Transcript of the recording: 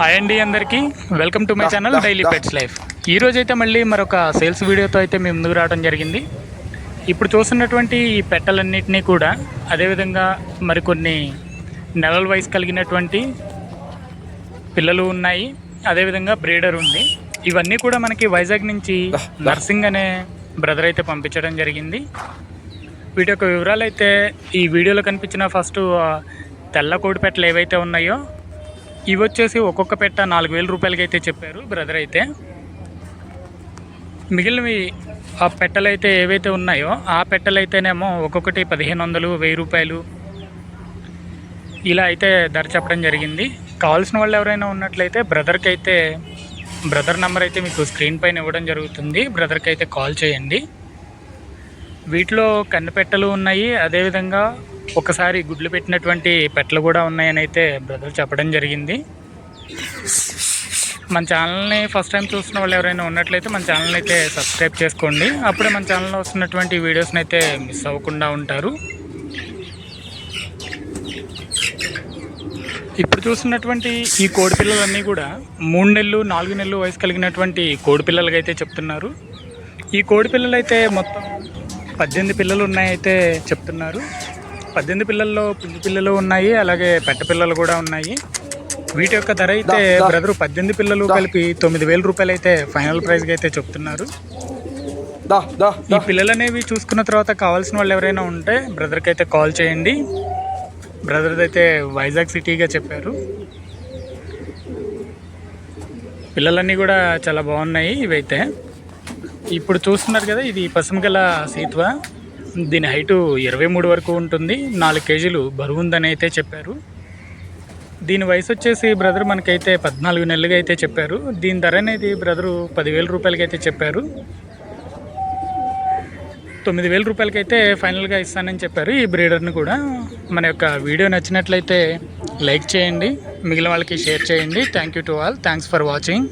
Hi అండి అందరికీ. Welcome to my channel daily pets life ఈ రోజు అయితే మళ్ళీ మరొక సేల్స్ వీడియోతో అయితే మేము ముందుకు రావడం జరిగింది. ఇప్పుడు చూస్తున్నటువంటి ఈ పెట్టలన్నింటినీ కూడా అదేవిధంగా మరికొన్ని నెలల వయసు కలిగినటువంటి పిల్లలు ఉన్నాయి. అదేవిధంగా బ్రీడర్ ఉంది. ఇవన్నీ కూడా మనకి వైజాగ్ నుంచి నర్సింగ్ అనే బ్రదర్ అయితే పంపించడం జరిగింది. వీటి యొక్క వివరాలు అయితే ఈ వీడియోలో కనిపించిన ఫస్ట్ తెల్ల కోడి పెట్టలు ఏవైతే ఉన్నాయో ఇవి వచ్చేసి ఒక్కొక్క పెట్ట నాలుగు వేల రూపాయలకి అయితే చెప్పారు బ్రదర్ అయితే. మిగిలినవి ఆ పెట్టలు అయితే ఏవైతే ఉన్నాయో ఆ పెట్టలు అయితేనేమో ఒక్కొక్కటి పదిహేను వందలు వెయ్యి రూపాయలు ఇలా అయితే ధర చెప్పడం జరిగింది. కావాల్సిన వాళ్ళు ఎవరైనా ఉన్నట్లయితే బ్రదర్కి అయితే బ్రదర్ నెంబర్ అయితే మీకు స్క్రీన్ పైన ఇవ్వడం జరుగుతుంది. బ్రదర్కి అయితే కాల్ చేయండి. వీటిలో కన్నుపెట్టలు ఉన్నాయి అదేవిధంగా ఒకసారి గుడ్లు పెట్టినటువంటి పెట్టలు కూడా ఉన్నాయని అయితే బ్రదర్ చెప్పడం జరిగింది. మన ఛానల్ని ఫస్ట్ టైం చూస్తున్న వాళ్ళు ఎవరైనా ఉన్నట్లయితే మన ఛానల్ని అయితే సబ్స్క్రైబ్ చేసుకోండి. అప్పుడే మన ఛానల్లో వస్తున్నటువంటి వీడియోస్ని అయితే మిస్ అవ్వకుండా ఉంటారు. ఇప్పుడు చూస్తున్నటువంటి ఈ కోడి పిల్లలన్నీ కూడా మూడు నెలలు నాలుగు నెలలు వయసు కలిగినటువంటి కోడి పిల్లలకి అయితే చెప్తున్నారు. ఈ కోడి పిల్లలు అయితే మొత్తం పద్దెనిమిది పిల్లలు ఉన్నాయైతే చెప్తున్నారు. పద్దెనిమిది పిల్లల్లో పుంజు పిల్లలు ఉన్నాయి అలాగే పెట్ట పిల్లలు కూడా ఉన్నాయి. వీటి యొక్క ధర అయితే బ్రదర్ పద్దెనిమిది పిల్లలు కలిపి తొమ్మిది వేల రూపాయలు అయితే ఫైనల్ ప్రైస్గా అయితే చెప్తున్నారు. ఈ పిల్లలు అనేవి చూసుకున్న తర్వాత కావాల్సిన వాళ్ళు ఎవరైనా ఉంటే బ్రదర్కి అయితే కాల్ చేయండి. బ్రదర్ అయితే వైజాగ్ సిటీగా చెప్పారు. పిల్లలన్నీ కూడా చాలా బాగున్నాయి ఇవైతే. ఇప్పుడు చూస్తున్నారు కదా ఇది పసుమగల సీత్వ? దీని హైటు ఇరవై మూడు వరకు ఉంటుంది. నాలుగు కేజీలు బరువు ఉందని అయితే చెప్పారు. దీని వయసు వచ్చేసి బ్రదర్ మనకైతే పద్నాలుగు నెలలుగా అయితే చెప్పారు. దీని ధర అనేది బ్రదరు పదివేల రూపాయలకి అయితే చెప్పారు. తొమ్మిది వేల రూపాయలకైతే ఫైనల్గా ఇస్తానని చెప్పారు ఈ బ్రీడర్ని కూడా. మన యొక్క వీడియో నచ్చినట్లయితే లైక్ చేయండి. మిగిలిన వాళ్ళకి షేర్ చేయండి. Thank you to all thanks for watching